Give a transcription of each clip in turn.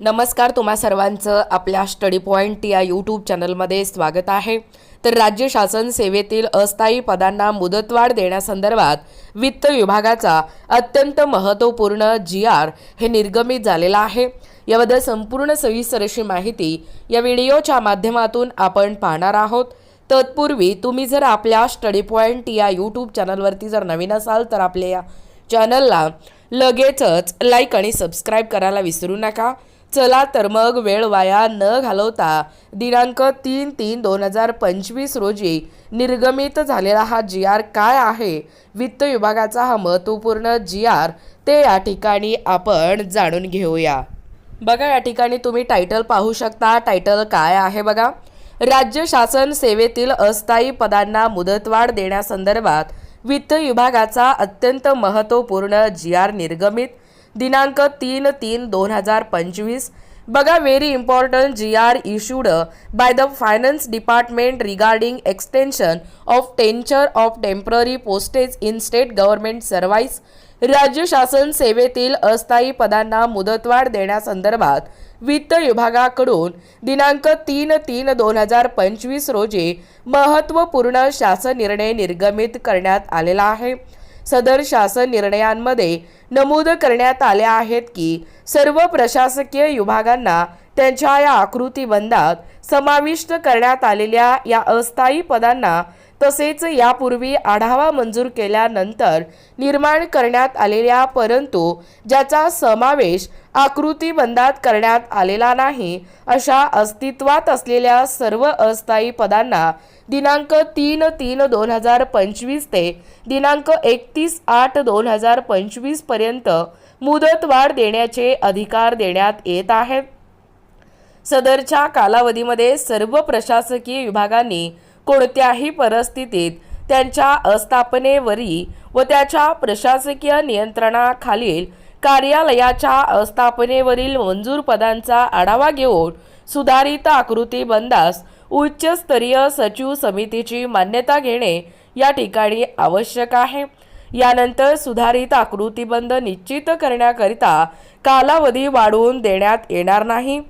नमस्कार तुम्हा सर्वांचं आपल्या स्टडी पॉईंट या यूट्यूब चॅनलमध्ये स्वागत आहे. तर राज्य शासन सेवेतील अस्थायी पदांना मुदतवाढ देण्यासंदर्भात वित्त विभागाचा अत्यंत महत्त्वपूर्ण जी आर हे निर्गमित झालेला आहे. याबद्दल संपूर्ण सविस्तर अशी माहिती या व्हिडिओच्या माध्यमातून आपण पाहणार आहोत. तत्पूर्वी तुम्ही जर आपल्या स्टडी पॉईंट या यूट्यूब चॅनलवरती जर नवीन असाल तर आपल्या या चॅनलला लगेचच लाईक आणि सबस्क्राईब करायला विसरू नका. चला तर मग वेळ वाया न घालवता दिनांक तीन तीन दोन हजार पंचवीस रोजी निर्गमित झालेला हा जी आर काय आहे? वित्त विभागाचा हा महत्त्वपूर्ण जी आर ते या ठिकाणी आपण जाणून घेऊया. बघा या ठिकाणी तुम्ही टायटल पाहू शकता. टायटल काय आहे बघा? राज्य शासन सेवेतील अस्थायी पदांना मुदतवाढ देण्यासंदर्भात वित्त विभागाचा अत्यंत महत्त्वपूर्ण जी आर निर्गमित दिनांक तीन तीन दोन हजार पंचवीस. बघा very important G R issued by the finance department regarding extension of tenure of temporary postage in state government service राज्य शासन सेवेतील अस्थायी पदांना मुदतवाढ देण्यासंदर्भात वित्त विभागाकडून दिनांक तीन तीन दोन हजार पंचवीस रोजी महत्त्वपूर्ण शासन निर्णय निर्गमित करण्यात आलेला आहे. सदर शासन निर्णयांमध्ये नमूद करण्यात आल्या आहेत की सर्व प्रशासकीय विभागांना त्यांच्या या आकृतीबंधात समाविष्ट करण्यात आलेल्या या अस्थायी पदांना तसेच यापूर्वी आढावा मंजूर केल्यानंतर निर्माण करण्यात आलेल्या परंतु ज्याचा समावेश आकृतीबंधात करण्यात आलेला नाही. अशा अस्तित्वात असलेल्या सर्व अस्थायी पदांना दिनांक तीन तीन दोन हजार पंचवीस ते दिनांक एकतीस आठ दोन हजार पंचवीसपर्यंत मुदतवाढ देण्याचे अधिकार देण्यात येत आहेत. सदरच्या कालावधीमध्ये सर्व प्रशासकीय विभागांनी कोणत्याही परिस्थितीत त्यांच्या अस्थापनेवरी व त्याच्या प्रशासकीय नियंत्रणाखालील कार्यालयाच्या स्थापनेवरील मंजूर पदांचा आढावा घेऊन सुधारित आकृती बंदास उच्चस्तरीय सचिव समितीची मान्यता घेणे या ठिकाणी आवश्यक आहे. यानंतर सुधारित आकृतीबंध निश्चित करण्याकरिता कालावधी वाढवून देण्यात येणार नाही.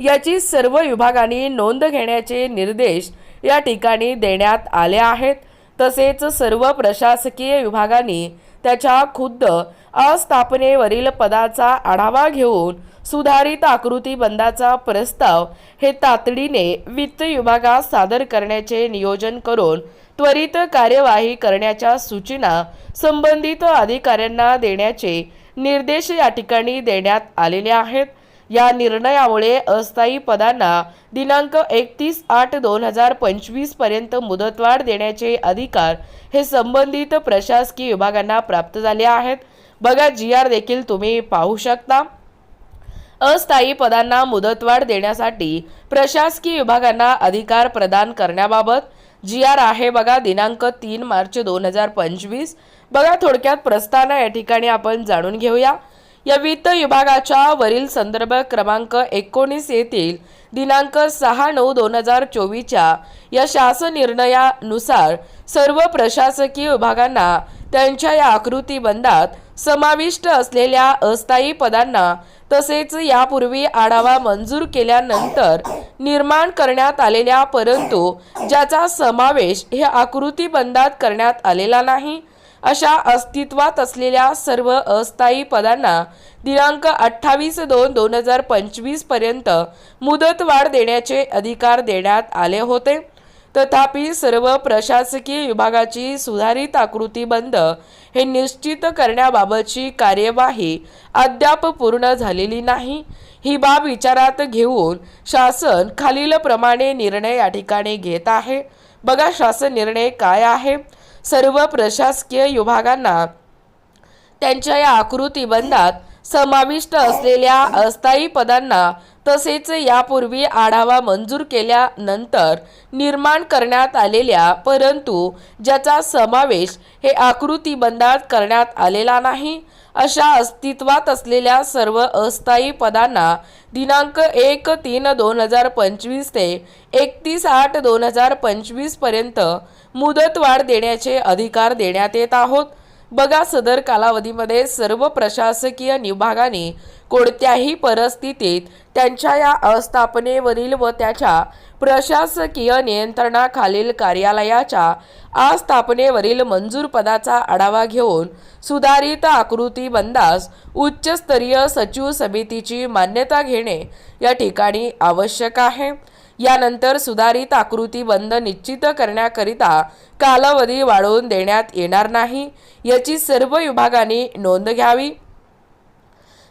याची सर्व विभागांनी नोंद घेण्याचे निर्देश या ठिकाणी देण्यात आले आहेत. तसेच सर्व प्रशासकीय विभागांनी त्याच्या खुद्द अस्थापनेवरील पदाचा आढावा घेऊन सुधारित आकृतीबंधाचा प्रस्ताव हे तातडीने वित्त विभागात सादर करण्याचे नियोजन करून त्वरित कार्यवाही करण्याच्या सूचना संबंधित अधिकाऱ्यांना देण्याचे निर्देश या ठिकाणी देण्यात आलेले आहेत. या निर्णयामुळे अस्थायी पदांना दिनांक एकतीस आठ दोन हजार पंचवीसपर्यंत मुदतवाढ देण्याचे अधिकार हे संबंधित प्रशासकीय विभागांना प्राप्त झाले आहेत. बघा जी आर देखील तुम्ही पाहू शकता. अस्थायी पदांना मुदतवाढ देण्यासाठी प्रशासकीय विभागांना अधिकार प्रदान करण्याबाबत जी आर आहे बघा दिनांक तीन मार्च दोन हजार पंचवीस. बघा थोडक्यात प्रस्तावना या ठिकाणी आपण जाणून घेऊया. या वित्त विभागाच्या वरील संदर्भ क्रमांक एकोणीस येथील दिनांक सहा नऊ दोन हजार चोवीसच्या या शासन निर्णयानुसार सर्व प्रशासकीय विभागांना त्यांच्या या आकृतीबंधात समाविष्ट असलेल्या अस्थायी पदांना तसेच यापूर्वी आढावा मंजूर केल्यानंतर निर्माण करण्यात आलेल्या परंतु ज्याचा समावेश हे आकृतीबंधात करण्यात आलेला नाही अशा अस्तित्वात असलेल्या सर्व अस्थायी पदांना दिनांक अठ्ठावीस दोन दोन हजार पंचवीसपर्यंत मुदतवाढ देण्याचे अधिकार देण्यात आले होते. तथापि सर्व प्रशासकीय विभागाची सुधारित आकृतीबंध हे निश्चित करण्याबाबतची कार्यवाही अद्याप पूर्ण झालेली नाही. ही बाब विचारात घेऊन शासन खालीलप्रमाणे निर्णय या ठिकाणी घेत आहे. बघा शासन निर्णय काय आहे? सर्व प्रशासकीय विभागांना त्यांच्या या आकृतीबंधात समाविष्ट असलेल्या अस्थायी पदांना तसेच यापूर्वी आढावा मंजूर केल्यानंतर निर्माण करण्यात आलेल्या परंतु ज्याचा समावेश हे आकृतीबंधात करण्यात आलेला नाही. अशा अस्तित्वात असलेल्या सर्व अस्थायी पदांना दिनांक एक तीन दोन हजार पंचवीस ते एकतीस आठ दोन हजार पंचवीसपर्यंत मुदतवाढ देण्याचे अधिकार देण्यात येत आहोत. बघा सदर कालावधीमध्ये सर्व प्रशासकीय विभागाने कोणत्याही परिस्थितीत त्यांच्या या आस्थापनेवरील व त्याच्या प्रशासकीय नियंत्रणाखालील कार्यालयाच्या आस्थापनेवरील मंजूर पदाचा आढावा घेऊन सुधारित आकृती बंदास उच्चस्तरीय सचिव समितीची मान्यता घेणे या ठिकाणी आवश्यक आहे. यानंतर सुधारित आकृती बंद निश्चित करण्याकरिता कालावधी वाढवून देण्यात येणार नाही. याची सर्व विभागांनी नोंद घ्यावी.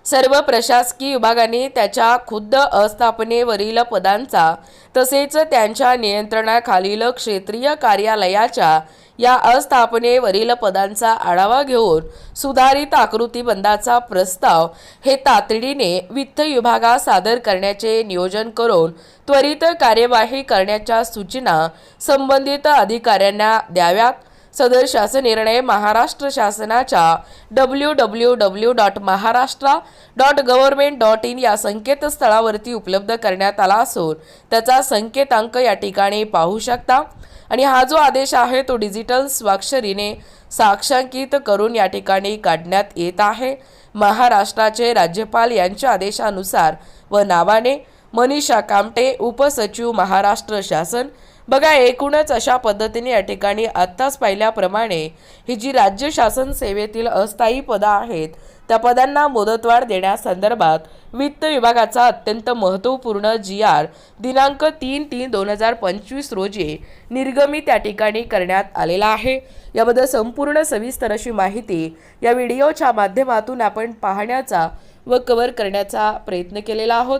सर्व प्रशासकीय विभागांनी त्याच्या खुद्द अस्थापनेवरील पदांचा तसेच त्यांच्या नियंत्रणाखालील क्षेत्रीय कार्यालयाच्या या अस्थापनेवरील पदांचा आढावा घेऊन सुधारित आकृतीबंदाचा प्रस्ताव हे तातडीने वित्त विभागास सादर करण्याचे नियोजन करून त्वरित कार्यवाही करण्याच्या सूचना संबंधित अधिकाऱ्यांना द्याव्यात. सदर शासन निर्णय महाराष्ट्र शासनाच्या W W W dot Maharashtra dot government dot in या संकेतस्थळावरती उपलब्ध करण्यात आला असून त्याचा संकेतांक या ठिकाणी पाहू शकता. आणि हा जो आदेश आहे तो डिजिटल स्वाक्षरीने साक्षांकित करून या ठिकाणी काढण्यात येत आहे. महाराष्ट्राचे राज्यपाल यांच्या आदेशानुसार व नावाने मनीषा कामटे उपसचिव महाराष्ट्र शासन बघा एकूणच अशा पद्धतीने या ठिकाणी आत्ताच पाहिल्याप्रमाणे ही जी राज्य शासन सेवेतील अस्थायी पदं आहेत त्या पदांना मुदतवाढ देण्यासंदर्भात वित्त विभागाचा अत्यंत महत्त्वपूर्ण जी आर दिनांक तीन तीन दोन हजार पंचवीस रोजी निर्गमित त्या ठिकाणी करण्यात आलेला आहे. याबद्दल संपूर्ण सविस्तर अशी माहिती या व्हिडिओच्या माध्यमातून आपण पाहण्याचा व कव्हर करण्याचा प्रयत्न केलेला आहोत.